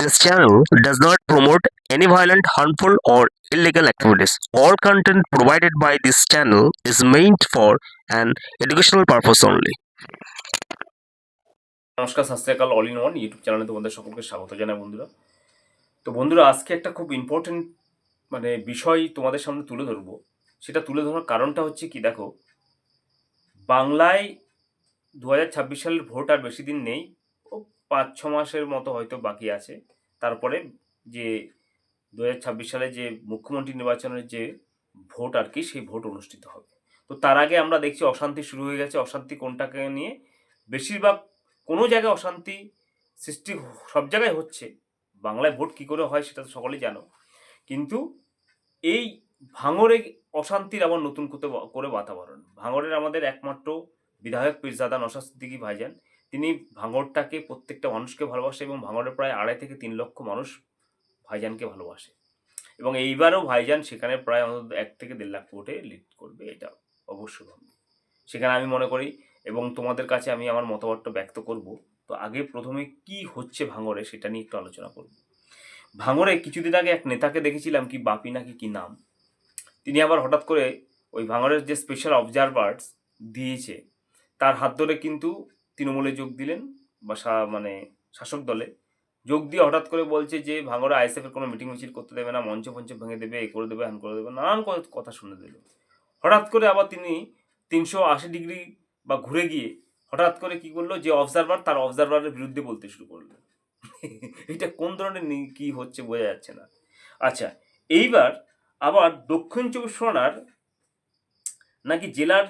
This channel does not promote any violent, harmful, or illegal activities. All content provided by this channel is meant for an educational purpose only. নমস্কার সাস্ত্রাকাল all in one YouTube চ্যানেলে তোমাদের সকলকে স্বাগত জানাই বন্ধুরা তো বন্ধুরা আজকে একটা খুব ইম্পর্টেন্ট মানে বিষয় তোমাদের সামনে তুলে ধরবো সেটা তুলে ধরার কারণটা হচ্ছে কি দেখো বাংলায় দু হাজার ছাব্বিশ সালের ভোট আর বেশি দিন নেই পাঁচ ছ মাসের মতো হয়তো বাকি আছে। তারপরে যে দু হাজার ছাব্বিশ সালে যে মুখ্যমন্ত্রী নির্বাচনের যে ভোট আর কি, সেই ভোট অনুষ্ঠিত হবে। তো তার আগে আমরা দেখছি অশান্তি শুরু হয়ে গেছে। অশান্তি কোনটাকে নিয়ে? বেশিরভাগ কোনো জায়গায় অশান্তি সৃষ্টি সব জায়গায় হচ্ছে। বাংলায় ভোট কী করে হয় সেটা তো সকলেই জানো। কিন্তু এই ভাঙরে অশান্তির আবার নতুন করতে করে বাতাবরণ। ভাঙরের আমাদের একমাত্র বিধায়ক পীরজাদা নসাদ সিদ্দিকী ভাইজান। তিনি ভাঙরটাকে প্রত্যেকটা মানুষকে ভালোবাসে এবং ভাঙরের প্রায় আড়াই থেকে তিন লক্ষ মানুষ ভাইজানকে ভালোবাসে। এবং এইবারও ভাইজান সেখানে প্রায় অন্তত এক থেকে দেড় লাখ ভোটে লিড করবে, এটা অবশ্যই সেখানে আমি মনে করি, এবং তোমাদের কাছে আমি আমার মতামতটা ব্যক্ত করব, তো আগে প্রথমে কি হচ্ছে ভাঙরে সেটা নিয়ে একটু আলোচনা করব। ভাঙরে কিছুদিন আগে এক নেতাকে দেখেছিলাম কি বাপি নাকি কি নাম? তিনি আবার হঠাৎ করে ওই ভাঙরের যে স্পেশাল অবজারভার্স দিয়েছে, তার হাত ধরে কিন্তু তৃণমূলে যোগ দিলেন বা মানে শাসক দলে। যোগ দিয়ে হঠাৎ করে বলছে যে ভাঙরে আইএসএফ এর কোনো মিটিং মিছিল করতে দেবে না, মঞ্চ ফঞ্চ ভেঙে দেবে, এ করে দেবে হ্যান করে দেবে, নানান কথা শুনে দিল। হঠাৎ করে আবার তিনি তিনশো আশি ডিগ্রি বা ঘুরে গিয়ে হঠাৎ করে কি করল যে অবজারভার তার অবজারভারের বিরুদ্ধে বলতে শুরু করল। এটা কোন ধরনের কি হচ্ছে বোঝা যাচ্ছে না। আচ্ছা এইবার আবার দক্ষিণ চব্বিশ পরগনার নাকি জেলার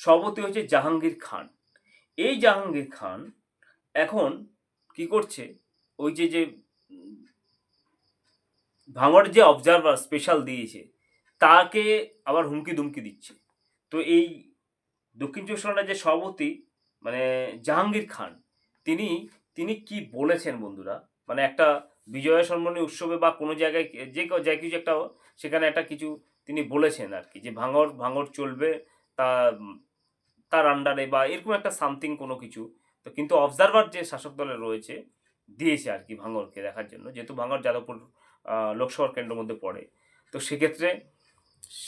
সভাপতি হচ্ছে জাহাঙ্গীর খান। এই জাহাঙ্গীর খান এখন কি করছে? ওই যে যে ভাঙড় যে অবজারভার স্পেশাল দিয়েছে, তাকে আবার হুমকি দুমকি দিচ্ছে। তো এই দক্ষিণ চব্বিশ পরগনার যে সভাপতি মানে জাহাঙ্গীর খান, তিনি তিনি কি বলেছেন বন্ধুরা? মানে একটা বিজয়া সম্মানী উৎসবে বা কোনো জায়গায়, যে যে কিছু একটা, সেখানে একটা কিছু তিনি বলেছেন আর কি, যে ভাঙর ভাঙর চলবে, তা তার আন্ডারে বা এরকম একটা সামথিং কোনো কিছু। তো কিন্তু অবজারভার যে শাসক দলে রয়েছে, দিয়েছে আর কি ভাঙরকে দেখার জন্য। যেহেতু ভাঙর যাদবপুর লোকসভার কেন্দ্রের মধ্যে পড়ে। তো সেক্ষেত্রে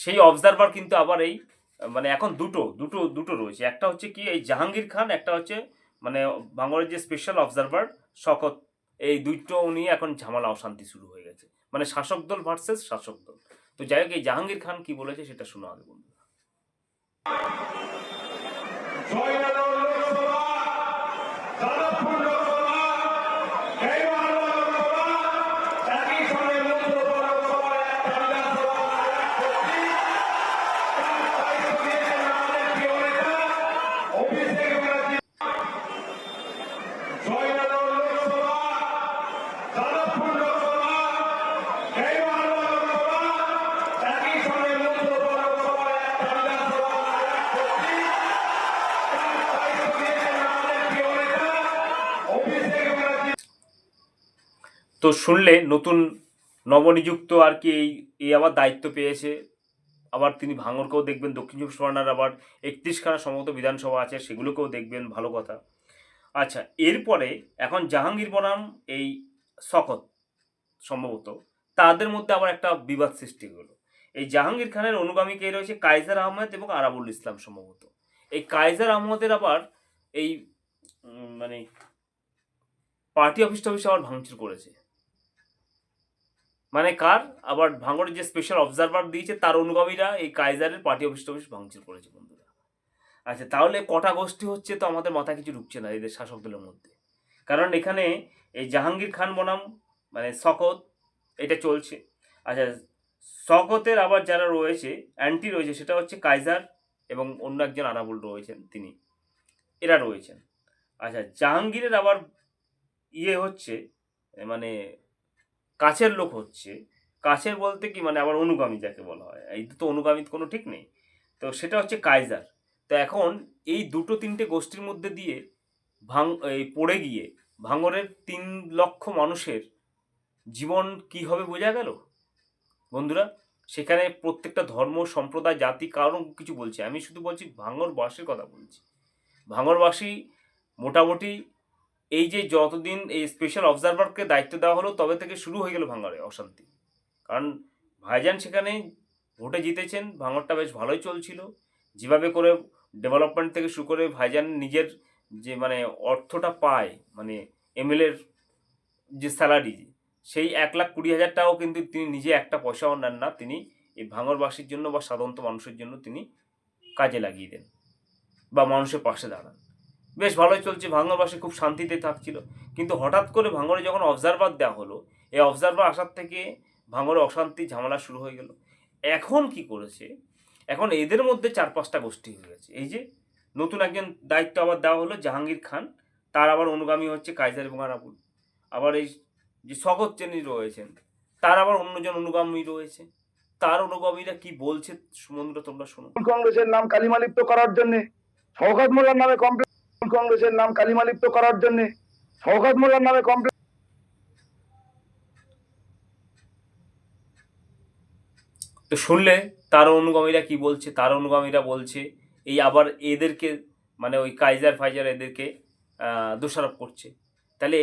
সেই অবজারভার কিন্তু আবার এই মানে এখন দুটো দুটো দুটো রয়েছে। একটা হচ্ছে কি, এই জাহাঙ্গীর খান, একটা হচ্ছে মানে বাংলার যে স্পেশাল অবজারভার শকত, এই দুটো নিয়ে এখন ঝামেলা, অশান্তি শুরু হয়ে গেছে। মানে শাসক দল ভার্সেস শাসক দল। তো যাই হোক, এই জাহাঙ্গীর খান কি বলেছে সেটা শোনো আগে বন্ধু তো শুনলে নতুন নবনিযুক্ত আর কি এই এই আবার দায়িত্ব পেয়েছে। আবার তিনি ভাঙরকেও দেখবেন, দক্ষিণ চব্বিশ পরগনার আবার একত্রিশখানা সম্ভবত বিধানসভা আছে, সেগুলোকেও দেখবেন, ভালো কথা। আচ্ছা এরপরে এখন জাহাঙ্গীর বনাম এই শকত সম্ভবত, তাদের মধ্যে আবার একটা বিবাদ সৃষ্টি হলো। এই জাহাঙ্গীর খানের অনুগামী কে রয়েছে? কাইজার আহমেদ এবং আরাবুল ইসলাম সম্ভবত। এই কাইজার আহমদের আবার এই মানে পার্টি অফিস টফিস আবার ভাঙচুর করেছে। মানে কার? আবার ভাঙড়ের যে স্পেশাল অবজারভার দিয়েছে, তার অনুগামীরা এই কাইজারের পার্টি অফিস টফিস ভাঙচুর করেছে বন্ধুরা। আচ্ছা তাহলে কটা গোষ্ঠী হচ্ছে তো আমাদের মাথা কিছু ঢুকছে না এদের শাসক দলের মধ্যে। কারণ এখানে এই জাহাঙ্গীর খান বনাম মানে শকত, এটা চলছে। আচ্ছা শকতের আবার যারা রয়েছে অ্যান্টি রয়েছে, সেটা হচ্ছে কাইজার এবং অন্য একজন আরাবুল রয়েছেন তিনি। এরা রয়েছেন। আচ্ছা জাহাঙ্গীরের আবার ইয়ে হচ্ছে মানে কাছের লোক হচ্ছে, কাছের বলতে কি মানে আবার অনুগামী যাকে বলা হয়, এই দুটো অনুগামী কোনো ঠিক নেই। তো সেটা হচ্ছে কাইজার তো এখন এই দুটো তিনটে গোষ্ঠীর মধ্যে দিয়ে ভাঙ এই পড়ে গিয়ে ভাঙরের তিন লক্ষ মানুষের জীবন কি হবে বোঝা গেল? বন্ধুরা, সেখানে প্রত্যেকটা ধর্ম, সম্প্রদায়, জাতি, কারণ কিছু বলছে। আমি শুধু বলছি ভাঙরবাসীর কথা বলছি। ভাঙরবাসী মোটামুটি এই যে যতদিন এই স্পেশাল অবজারভারকে দায়িত্ব দেওয়া হলো, তবে থেকে শুরু হয়ে গেল ভাঙড়ে অশান্তি। কারণ ভাইজান সেখানে ভোটে জিতেছেন, ভাঙড়টা বেশ ভালোই চলছিল। যেভাবে করে ডেভেলপমেন্ট থেকে শুরু করে ভাইজান নিজের যে মানে অর্থটা পায় মানে এমএলএর যে স্যালারি সেই এক লাখ কুড়ি হাজার টাকাও কিন্তু তিনি নিজে একটা পয়সাও নেন না। তিনি এই ভাঙরবাসীর জন্য বা সাধারণত মানুষের জন্য তিনি কাজে লাগিয়ে দেন বা মানুষের পাশে দাঁড়ান। বেশ ভালোই চলছে। ভাঙরবাসী খুব শান্তিতে থাকছিল। কিন্তু হঠাৎ করে ভাঙরে যখন অবজারভার দেওয়া হলো, এই অবজারভার আসার থেকে ভাঙরে অশান্তি, ঝামেলা শুরু হয়ে গেল। এখন কি করেছে? এখন এদের মধ্যে চার পাঁচটা গোষ্ঠী হয়ে গেছে। এই যে নতুন একজন দায়িত্ব আবার দেওয়া হলো, জাহাঙ্গীর খান। তার আবার অনুগামী হচ্ছে কাইজার এবং আরাবুল আবার এই যে স্বগত চেনি রয়েছেন, তার আবার অন্যজন অনুগামী রয়েছে। তার অনুগামীরা কি বলছে বন্ধুরা তোমরা শোনো। কংগ্রেসের নাম কালিমালিপ্ত করার জন্য শওকত মোল্লার নামে কমপ্লেন কংগ্রেসের নাম কালিমালিপ্ত করার জন্য শওকত মোল্লার নামে কমপ্লেন তো শুনলে তার অনুগামীরা কি বলছে? তার অনুগামীরা বলছে এই আবার এদেরকে মানে ওই কাইজার ফাইজার এদেরকে দোষারোপ করছে। তাহলে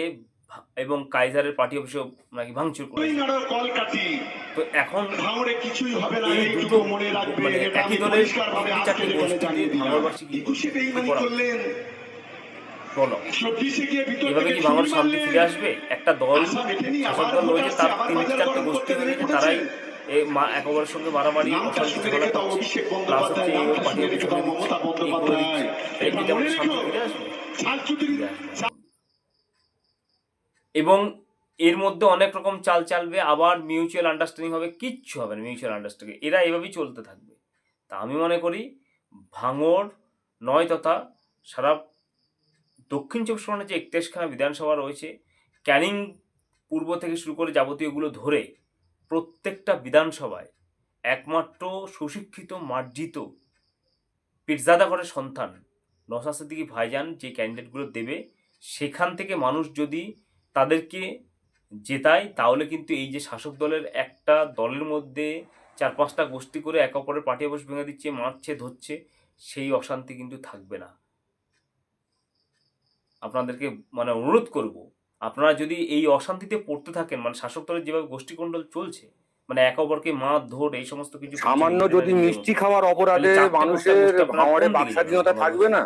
এবং কাইজারের পার্টি অফিসও নাকি ভাঙচুর করেছে। তো এখন ভাঙড়ে কিছুই হবে না এই দুটো মানে একই দলের চারটে গোষ্ঠী জানিয়ে ভাঙড়বাসী কি একুশে এভাবে কি বাংলার ছুরি শান্তি ফিরে আসবে? একটা দল শাসক দল রয়েছে তার আবার তিন চারটে গোষ্ঠী রয়েছে তারাই। এই মা একেবারের সঙ্গে মারামারি অশান্তি ঝগড়া করছে। প্লাস হচ্ছে এই নামটা পার্টি শুনে রেখে দাও অফিসে মমতা এই করে দিচ্ছে এটা কি আমাদের শান্তি ফিরে আসবে। শালচুতির ফিরে আসবে না। এবং এর মধ্যে অনেক রকম চাল চালবে আবার মিউচুয়াল আন্ডারস্ট্যান্ডিং হবে কিচ্ছু হবে না মিউচুয়াল আন্ডারস্ট্যান্ডিং এরা এভাবেই চলতে থাকবে। তা আমি মনে করি ভাঙর নয় তথা সারা দক্ষিণ চব্বিশ পরগনার যে একত্রিশখানা বিধানসভা রয়েছে, ক্যানিং পূর্ব থেকে শুরু করে যাবতীয়গুলো ধরে প্রত্যেকটা বিধানসভায় একমাত্র সুশিক্ষিত, মার্জিত পীরজাদা ঘরের সন্তান সিদ্দিকী ভাইজান যে ক্যান্ডিডেটগুলো দেবে, সেখান থেকে মানুষ যদি তাদেরকে জেতায়, তাহলে কিন্তু এই যে শাসক দলের একটা দলের মধ্যে চার পাঁচটা গোষ্ঠী করে একে অপরের পার্টি অবশ্য ভেঙে দিচ্ছে, মারছে, ধরছে, সেই অশান্তি কিন্তু থাকবে না। আপনাদেরকে মানে অনুরোধ করব আপনারা যদি এই অশান্তিতে পড়তে থাকেন মানে শাসক দলের যেভাবে গোষ্ঠীকণ্ডল চলছে মানে একে অপরকে মার ধর এই সমস্ত কিছু সামান্য যদি মিষ্টি খাওয়ার অপরাধে মানুষের আপনারা বাক স্বাধীনতা থাকবে না?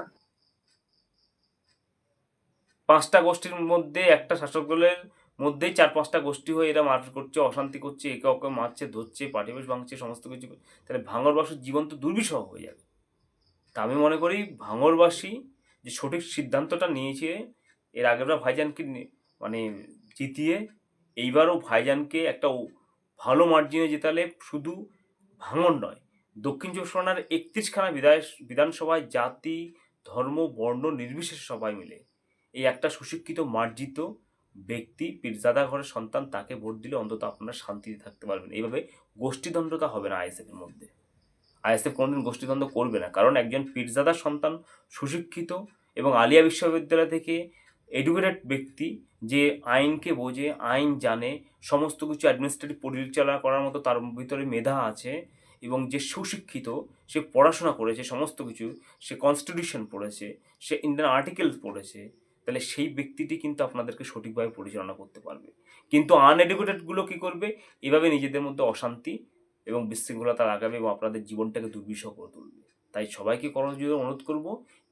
পাঁচটা গোষ্ঠীর মধ্যে একটা শাসক দলের মধ্যেই চার পাঁচটা গোষ্ঠী হয়ে এরা মার করছে অশান্তি করছে একে অপরকে মারছে ধরছে পাটিবেশ ভাঙছে সমস্ত কিছু তাহলে ভাঙরবাসীর জীবন তো দুর্বিষহ হয়ে যাবে। তা আমি মনে করি ভাঙরবাসী যে সঠিক সিদ্ধান্তটা নিয়েছে, এর আগেরবার ভাইজানকে মানে জিতিয়ে এইবারও ভাইজানকে একটা ভালো মার্জিনে জেতালে শুধু ভাঙন নয়, দক্ষিণ চব্বিশ পরগনার একত্রিশখানা বিধায়, বিধানসভায় জাতি, ধর্ম, বর্ণ নির্বিশেষে সবাই মিলে এই একটা সুশিক্ষিত, মার্জিত ব্যক্তি পীরজাদা ঘরের সন্তান তাকে ভোট দিলে অন্তত আপনারা শান্তিতে থাকতে পারবেন। এইভাবে গোষ্ঠীদ্বন্দ্বতা হবে না আইএসএফ এর মধ্যে। আইএসএফ কোনোদিন গোষ্ঠীদ্বন্দ্ব করবে না। কারণ একজন পীরজাদার সন্তান, সুশিক্ষিত এবং আলিয়া বিশ্ববিদ্যালয় থেকে এডুকেটেড ব্যক্তি যে আইনকে বোঝে, আইন জানে, সমস্ত কিছু অ্যাডমিনিস্ট্রেটিভ পরিচালনা করার মতো তার ভিতরে মেধা আছে এবং যে সুশিক্ষিত, সে পড়াশোনা করেছে, সমস্ত কিছু, সে কনস্টিটিউশন পড়েছে, সে ইন্ডিয়ান আর্টিকেল পড়েছে, তাহলে সেই ব্যক্তিটি কিন্তু আপনাদেরকে সঠিকভাবে পরিচালনা করতে পারবে। কিন্তু আনএডুকেটেডগুলো কী করবে? এভাবে নিজেদের মধ্যে অশান্তি এবং বিশৃঙ্খলতা লাগাবে এবং আপনাদের জীবনটাকে দুর্বিষহ করে তুলবে। তাই সবাইকে করণীয় অনুরোধ করব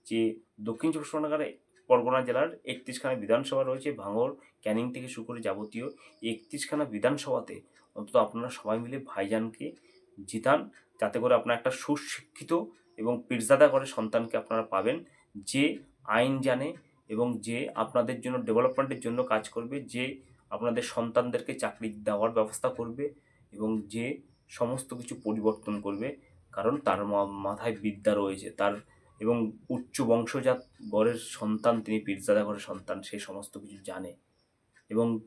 যে দক্ষিণ চব্বিশ পরগনার পরগনা জেলার একত্রিশখানা বিধানসভা রয়েছে ভাঙর ক্যানিং থেকে শুরু করে যাবতীয় একত্রিশখানা বিধানসভাতে অন্তত আপনারা সবাই মিলে ভাইজানকে জিতান, যাতে করে আপনার একটা সুশিক্ষিত এবং পিরজাদা করে সন্তানকে আপনারা পাবেন, যে আইন জানে এবং যে আপনাদের জন্য, ডেভেলপমেন্টের জন্য কাজ করবে, যে আপনাদের সন্তানদেরকে চাকরি দেওয়ার ব্যবস্থা করবে এবং যে সমস্ত কিছু পরিবর্তন করবে, কারণ তার মাথায় বিদ্যা রয়েছে। তার এবং উচ্চ বংশজাত গড়ের সন্তান, তিনি পীরজাদা ঘরের সন্তান, সে সমস্ত কিছু জানে। এবং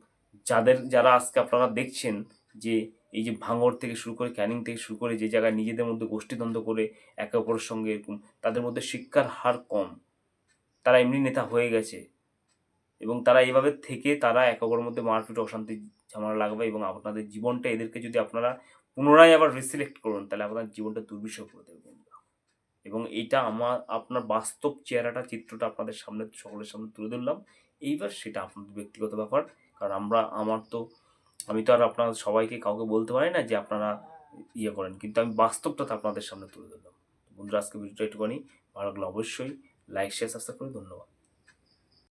যাদের, যারা আজকে আপনারা দেখছেন যে এই যে ভাঙড় থেকে শুরু করে, ক্যানিং থেকে শুরু করে, যে জায়গায় নিজেদের মধ্যে গোষ্ঠীদ্বন্দ্ব করে, একে অপরের সঙ্গে এরকম, তাদের মধ্যে শিক্ষার হার কম। তারা এমনি নেতা হয়ে গেছে। এবং তারা এইভাবে থেকে তারা একে অপরের মধ্যে মারপিট অশান্তি ঝামেলা লাগবে এবং আপনাদের জীবনটা এদেরকে যদি আপনারা পুনরায় আবার রিসিলেক্ট করুন, তাহলে আপনার জীবনটা দুর্বিষহ করে দেবে। এবং এইটা আমার, আপনার বাস্তব চেহারাটা, চিত্রটা আপনাদের সামনে, সকলের সামনে তুলে ধরলাম। এইবার সেটা আপনাদের ব্যক্তিগত ব্যাপার, কারণ আমরা, আমার তো, আমি তো আর আপনার, সবাইকে কাউকে বলতে পারি না যে আপনারা ইয়ে করেন, কিন্তু আমি বাস্তবটা তো আপনাদের সামনে তুলে ধরলাম। বন্ধুরা, আজকে ভিডিওটা একটুখানি ভালো লাগলে অবশ্যই। লাইক শেয়ার সাবস্ক্রাইব করে ধন্যবাদ।